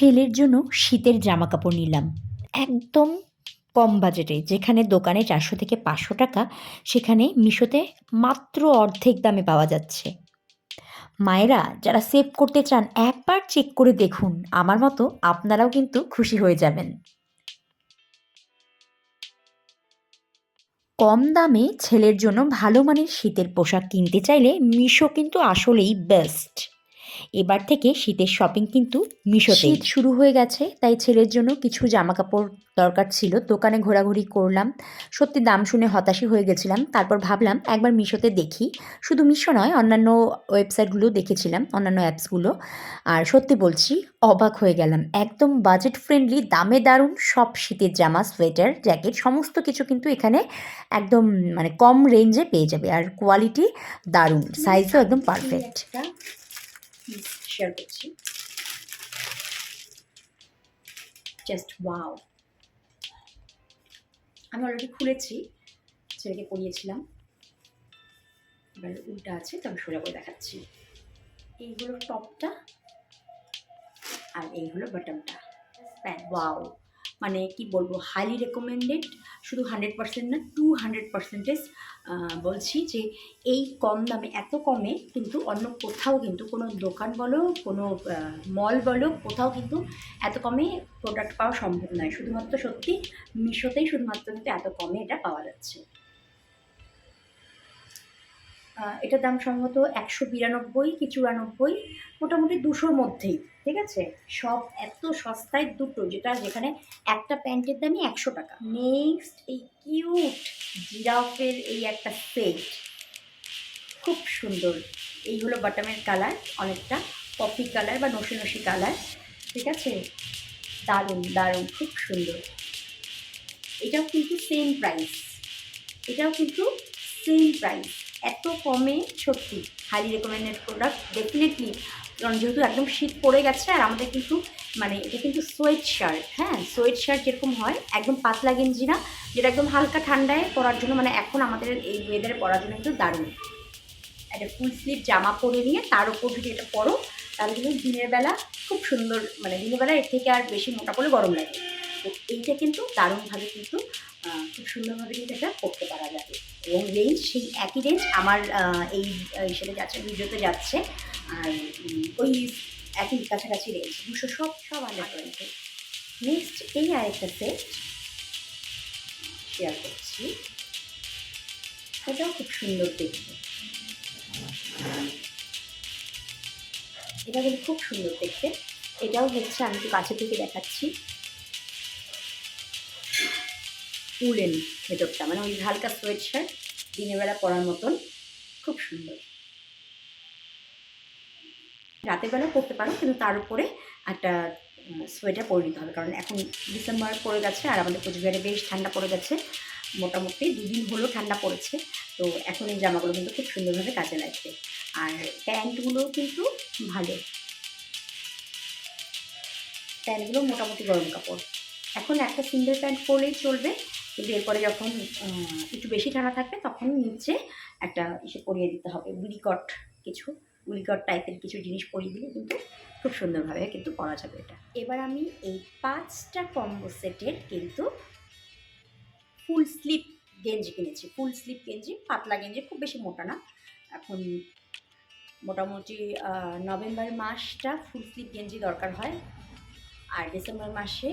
ছেলের জন্য শীতের জামা কাপড় নিলাম। একদম কম বাজেটে, যেখানে দোকানে চারশো থেকে পাঁচশো টাকা, সেখানে মিশোতে মাত্র অর্ধেক দামে পাওয়া যাচ্ছে। মায়েরা, যারা সেভ করতে চান, একবার চেক করে দেখুন। আমার মতো আপনারাও কিন্তু খুশি হয়ে যাবেন। কম দামে ছেলের জন্য ভালো মানের শীতের পোশাক কিনতে চাইলে মিশো কিন্তু আসলেই বেস্ট এবার থেকে শীতের শপিং কিন্তু মিশোতে শীত শুরু হয়ে গেছে তাই ছেলের জন্য কিছু জামা কাপড় দরকার ছিল। দোকানে ঘোরাঘুরি করলাম সত্যি দাম শুনে হতাশই হয়ে গেছিলাম। তারপর ভাবলাম একবার মিশোতে দেখি। শুধু মিশো নয় অন্যান্য ওয়েবসাইটগুলো দেখেছিলাম অন্যান্য অ্যাপসগুলো। আর সত্যি বলছি অবাক হয়ে গেলাম। একদম বাজেট ফ্রেন্ডলি দামে দারুণ সব শীতের জামা সোয়েটার জ্যাকেট সমস্ত কিছু কিন্তু এখানে একদম মানে কম রেঞ্জে পেয়ে যাবে। আর কোয়ালিটি দারুণ সাইজও একদম পারফেক্ট শেয়ার করছি জাস্ট ওয়াও আমি অলরেডি খুলেছি, ছেলেকে পরিয়েছিলাম এবার উল্টা আছে তবে সোজা করে দেখাচ্ছি। এই হলো টপটা, আর এই হলো বটমটা প্যান্ট ওয়াও মানে কি বলব হাইলি রেকমেন্ডেড শুধু হান্ড্রেড পার্সেন্ট না টু হান্ড্রেড পার্সেন্টেজ বলছি যে এই কম দামে, এত কমে কিন্তু অন্য কোথাও কিন্তু কোনো দোকান বলো, কোনো মল বলো, কোথাও কিন্তু এত কমে প্রোডাক্ট পাওয়া সম্ভব নয়। শুধুমাত্র সত্যি মিশোতেই শুধুমাত্র কিন্তু এত কমে এটা পাওয়া যাচ্ছে। এটার দাম সম্ভবত একশো বিরানব্বই কি চুরানব্বই, মোটামুটি দুশোর মধ্যেই। ঠিক আছে? সব এত সস্তায় দুটো, যেটা যেখানে একটা প্যান্টের দামই একশো টাকা। নেক্সট এই কিউট জিরাফের এই একটা সেট খুব সুন্দর। এই হলো বাটামের কালার অনেকটা কফি কালার বা নসি নসি কালার ঠিক আছে? দারুণ দারুণ, খুব সুন্দর। এটাও কিন্তু সেম প্রাইস এটাও কিন্তু সেম প্রাইস এত কমে সত্যি হাইলি রেকমেন্ডেড প্রোডাক্ট ডেফিনেটলি কারণ যেহেতু একদম শীত পড়ে গেছে, আর আমাদের কিন্তু মানে এটা কিন্তু সোয়েট শার্ট হ্যাঁ? সোয়েট শার্ট যেরকম হয়, একদম পাতলা গেঞ্জি না, যেটা একদম হালকা ঠান্ডায় পরার জন্য মানে এখন আমাদের এই ওয়েদারে পরার জন্য কিন্তু দারুণ। একটা ফুল স্লিভ জামা পরে নিয়ে তার উপর যদি এটা পরো, তাহলে কিন্তু দিনের বেলা খুব সুন্দর মানে দিনের বেলা এর থেকে আর বেশি মোটা পড়লে গরম লাগে। তো এইটা কিন্তু দারুণভাবে কিন্তু খুব সুন্দরভাবে কিন্তু এটা করতে পারা যাবে। এবং রেঞ্জ সেই একই রেঞ্জ আমার এই হিসেবে যাচ্ছে, ভিডিওতে যাচ্ছে। আর ওই একই কাছাকাছি রেঞ্জ দুশো সব সব আন্ডার টোয়েন্টি নেক্সট এই আরেকটা সেট শেয়ার করছি। এটাও খুব সুন্দর দেখতে। এটা কিন্তু খুব সুন্দর দেখতে। এটাও হচ্ছে আমি একটু কাছে থেকে দেখাচ্ছি। উলেন ভেতরটা মানে ওই হালকা সোয়েট শার্ট দিনের বেলা পরার মতন। খুব সুন্দর। রাতের বেলা পরতে পারো, কিন্তু তার উপরে একটা সোয়েটার পরে নিতে হবে। কারণ এখন ডিসেম্বর পড়ে গেছে আর আমাদের কোচবিহারে বেশ ঠান্ডা পড়ে গেছে। মোটামুটি দুদিন হলো ঠান্ডা পড়েছে। তো এখন এই জামাগুলো কিন্তু খুব সুন্দরভাবে কাজে লাগবে আর প্যান্টগুলোও কিন্তু ভালো। প্যান্টগুলো মোটামুটি গরম কাপড়। এখন একটা সিঙ্গেল প্যান্ট পরলেই চলবে, কিন্তু এরপরে যখন একটু বেশি ঠান্ডা থাকবে তখন নিচে একটা ইসে পরিয়ে দিতে হবে উইলিকট কিছু। উইলিকট টাইপের কিছু জিনিস পরিয়ে দিলে কিন্তু খুব সুন্দরভাবে কিন্তু পরা যাবে এটা। এবার আমি এই পাঁচটা কম্বো সেটের কিন্তু ফুল স্লিপ গেঞ্জি কিনেছি। ফুল স্লিপ গেঞ্জি, পাতলা গেঞ্জি, খুব বেশি মোটা না। এখন মোটামুটি নভেম্বর মাসটা ফুল স্লিপ গেঞ্জি দরকার হয়। আর ডিসেম্বর মাসে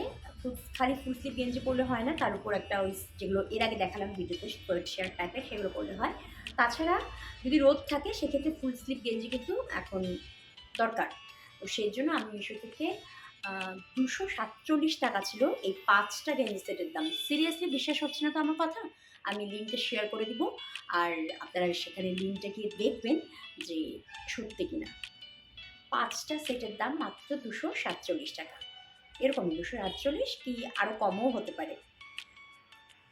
খালি ফুল স্লিপ গেঞ্জি পরলে হয় না। তার উপর একটা ওই যেগুলো এর আগে দেখালাম ভিডিওতে শার্ট টাইপের সেগুলো পরলে হয়। তাছাড়া যদি রোদ থাকে, সেক্ষেত্রে ফুল স্লিপ গেঞ্জি কিন্তু এখন দরকার। তো সেই জন্য আমি মিশো থেকে দুশো সাতচল্লিশ টাকা ছিল এই পাঁচটা গেঞ্জি সেটের দাম। সিরিয়াসলি বিশ্বাস হচ্ছে না তো আমার কথা? আমি লিঙ্কটা শেয়ার করে দিব, আর আপনারা সেখানে লিঙ্কটা গিয়ে দেখবেন যে সত্যি কিনা। পাঁচটা সেটের দাম মাত্র দুশো সাতচল্লিশ টাকা। এরকম দুশো সাতচল্লিশ কি আরও কমও হতে পারে।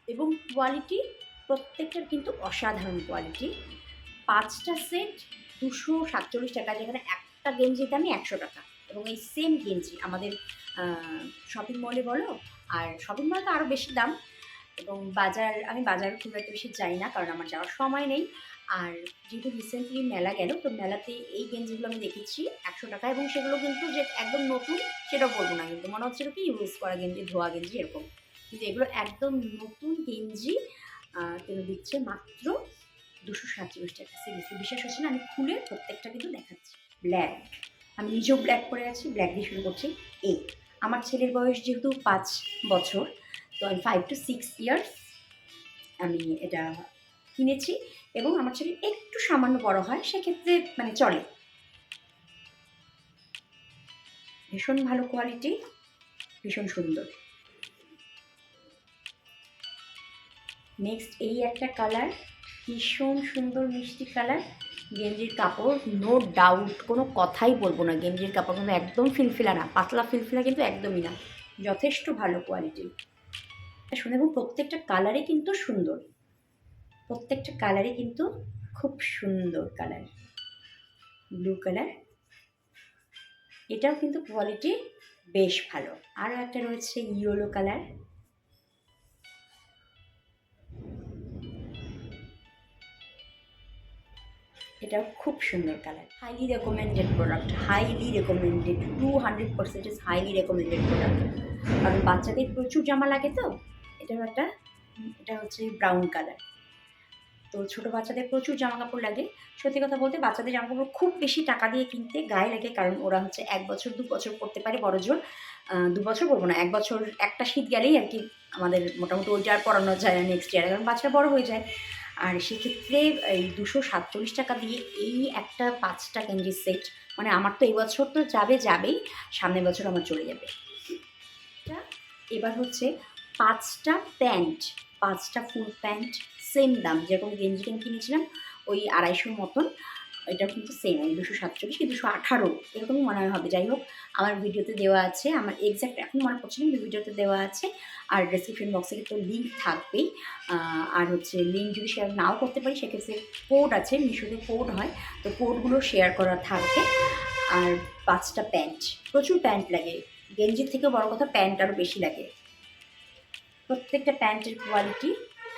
এবং কোয়ালিটি প্রত্যেকটার কিন্তু অসাধারণ কোয়ালিটি পাঁচটা সেট দুশো সাতচল্লিশ টাকা, যেখানে একটা গেঞ্জির দামই একশো টাকা। এবং এই সেম গেঞ্জি আমাদের শপিং মলে বলো, আর শপিং মলে তো আরও বেশি দাম। এবং বাজার, আমি বাজার খুব একটা বেশি যাই না, কারণ আমার যাওয়ার সময় নেই। আর যেহেতু রিসেন্টলি মেলা গেল, তো মেলাতে এই গেঞ্জিগুলো আমি দেখেছি একশো টাকা। এবং সেগুলো কিন্তু যে একদম নতুন, সেটা বলব না। কিন্তু মনে হচ্ছিল কি ইউজ করা গেঞ্জি, ধোয়া গেঞ্জি, এরকম। কিন্তু এগুলো একদম নতুন গেঞ্জি কিন্তু দিচ্ছে মাত্র দুশো সাতচল্লিশ টাকা। সিরিয়াসলি বিশ্বাস হচ্ছে না? আমি খুলে প্রত্যেকটা কিন্তু দেখাচ্ছি। ব্ল্যাক আমি নিজেও ব্ল্যাক পরে আছি ব্ল্যাক দিয়ে শুরু করছি। এই আমার ছেলের বয়স যেহেতু পাঁচ বছর, তো আমি ফাইভ টু সিক্স ইয়ার্স আমি এটা কিনেছি এবং আমার ছেলে একটু সামান্য বড় হয়, সেক্ষেত্রে মানে চলে। ভীষণ ভালো কোয়ালিটি ভীষণ সুন্দর। নেক্সট এই একটা কালার ভীষণ সুন্দর মিষ্টি কালার গেঞ্জির কাপড় নো ডাউট কোনো কথাই বলব না, গেঞ্জির কাপড় কিন্তু একদম ফিলফিলা না, পাতলা ফিলফিলা কিন্তু একদমই না, যথেষ্ট ভালো কোয়ালিটি শুনে এবং প্রত্যেকটা কালারই কিন্তু সুন্দর, প্রত্যেকটা কালারই কিন্তু খুব সুন্দর কালার ব্লু কালার এটাও কিন্তু কোয়ালিটি বেশ ভালো। আরও একটা রয়েছে ইয়েলো কালার এটাও খুব সুন্দর colour highly recommended product highly recommended two hundred percentage highly recommended product কারণ বাচ্চাদের প্রচুর জামা লাগে তো এটাও একটা, এটা হচ্ছে ব্রাউন কালার তো ছোটো বাচ্চাদের প্রচুর জামা কাপড় লাগে। সত্যি কথা বলতে বাচ্চাদের জামা কাপড় খুব বেশি টাকা দিয়ে কিনতে গায়ে লাগে কারণ ওরা হচ্ছে এক বছর, দু বছর পড়তে পারে বড় জোর। দু বছর বলব না, এক বছর একটা শীত গেলেই আর কি আমাদের মোটামুটি ওইটা আর পড়ানো যায় নেক্সট ইয়ারে কারণ বাচ্চারা বড় হয়ে যায়। আর সেক্ষেত্রে এই দুশো সাতচল্লিশ টাকা দিয়ে এই একটা পাঁচটা গেঞ্জির সেট মানে আমার তো এবছর বছর তো যাবে যাবেই, সামনের বছর আমার চলে যাবে। এবার হচ্ছে পাঁচটা প্যান্ট, পাঁচটা ফুল প্যান্ট সেম দাম, যেরকম গেঞ্জি কিনেছিলাম, ওই আড়াইশোর মতন। এটা কিন্তু সেম ওই দুশো সাতচল্লিশ কি দুশো আঠারো, এরকমই মনে হয় হবে। যাই হোক, আমার ভিডিওতে দেওয়া আছে, আমার এক্স্যাক্ট এখন মনে পড়ছে কিন্তু ভিডিওতে দেওয়া আছে। আর ডিসক্রিপশন বক্সে তো লিঙ্ক থাকবেই আর হচ্ছে লিঙ্ক যদি শেয়ার নাও করতে পারি, সেক্ষেত্রে কোড আছে, মিশোতে কোড হয়, তো কোডগুলো শেয়ার করা থাকবে। আর পাঁচটা প্যান্ট প্রচুর প্যান্ট লাগে। গেঞ্জির থেকে বড় কথা প্যান্ট আরও বেশি লাগে। প্রত্যেকটা প্যান্টের কোয়ালিটি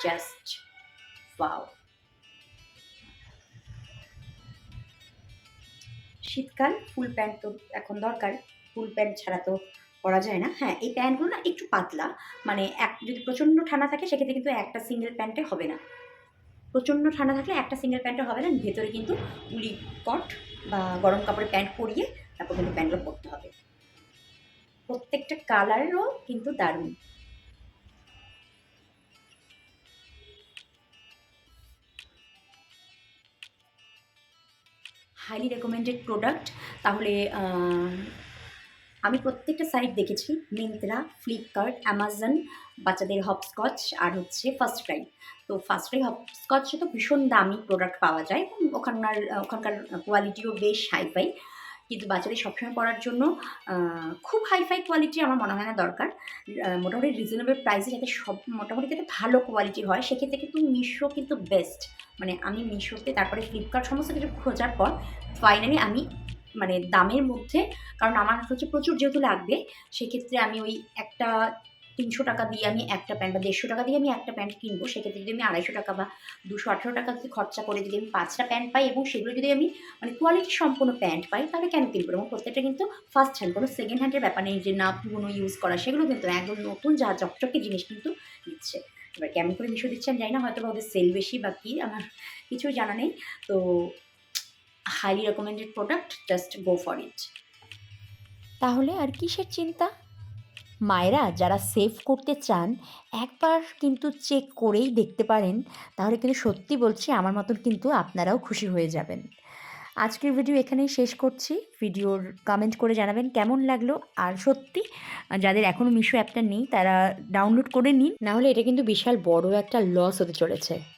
জাস্ট ওয়াও শীতকাল, ফুল প্যান্ট তো এখন দরকার। ফুল প্যান্ট ছাড়া তো পরা যায় না। হ্যাঁ এই প্যান্টগুলো না একটু পাতলা। মানে এক, যদি প্রচণ্ড ঠান্ডা থাকে, সেক্ষেত্রে কিন্তু একটা সিঙ্গেল প্যান্টে হবে না। প্রচণ্ড ঠান্ডা থাকলে একটা সিঙ্গেল প্যান্টে হবে না। ভেতরে কিন্তু উলি কট বা গরম কাপড়ের প্যান্ট পরিয়ে তারপর কিন্তু প্যান্টগুলো পরতে হবে। প্রত্যেকটা কালারেরও কিন্তু দারুণ। হাইলি রেকমেন্ডেড প্রোডাক্ট তাহলে আমি প্রত্যেকটা সাইট দেখেছি মিন্ত্রা ফ্লিপকার্ট অ্যামাজন বাচ্চাদের হপস্কচ আর হচ্ছে ফার্স্ট ক্রাই তো ফার্স্ট ক্রাই হপস্কচে তো ভীষণ দামি প্রোডাক্ট পাওয়া যায়, ওখানকার ওখানকার কোয়ালিটিও বেশ হাইফাই কিন্তু বাচ্চাদের সবসময় পড়ার জন্য খুব হাইফাই কোয়ালিটি আমার মনে হয় না দরকার। মোটামুটি রিজনেবল প্রাইসে যাতে সব, মোটামুটি যাতে ভালো কোয়ালিটি হয়, সেক্ষেত্রে কিন্তু মিশো কিন্তু বেস্ট মানে আমি মিশোতে, তারপরে ফ্লিপকার্ট সমস্ত কিছু খোঁজার পর ফাইনালি আমি মানে দামের মধ্যে, কারণ আমার হচ্ছে প্রচুর যেহেতু লাগবে, সেক্ষেত্রে আমি ওই একটা তিনশো টাকা দিয়ে আমি একটা প্যান্ট বা দেড়শো টাকা দিয়ে আমি একটা প্যান্ট কিনবো, সেক্ষেত্রে যদি আমি আড়াইশো টাকা বা দুশো আঠেরো টাকা যদি খরচা করে যদি আমি পাঁচটা প্যান্ট পাই এবং সেগুলো যদি আমি মানে কোয়ালিটি সম্পূর্ণ প্যান্ট পাই, তাহলে কেন কিনবো এবং প্রত্যেকটা কিন্তু ফার্স্ট হ্যান্ড কোনো সেকেন্ড হ্যান্ডের ব্যাপার নেই যে না পুরোনো ইউজ করা, সেগুলো কিন্তু একদম নতুন, যা চকচকে জিনিস কিন্তু দিচ্ছে এবার কেমন করে মিশো দিচ্ছে আমি জানি না হয়তো ওদের সেল বেশি বা কী, আমার কিছু জানা নেই। তো highly recommended product just go for it তাহলে আর কিসের চিন্তা? মায়েরা যারা সেভ করতে চান, একবার কিন্তু চেক করেই দেখতে পারেন। তাহলে কিন্তু সত্যি বলছি, আমার মতন কিন্তু আপনারাও খুশি হয়ে যাবেন। আজকের ভিডিও এখানেই শেষ করছি। ভিডিওর কমেন্ট করে জানাবেন কেমন লাগল। আর সত্যি, যাদের এখনও মিশো অ্যাপটা নেই, তারা ডাউনলোড করে নিন। নাহলে এটা কিন্তু বিশাল বড় একটা লস হতে চলেছে।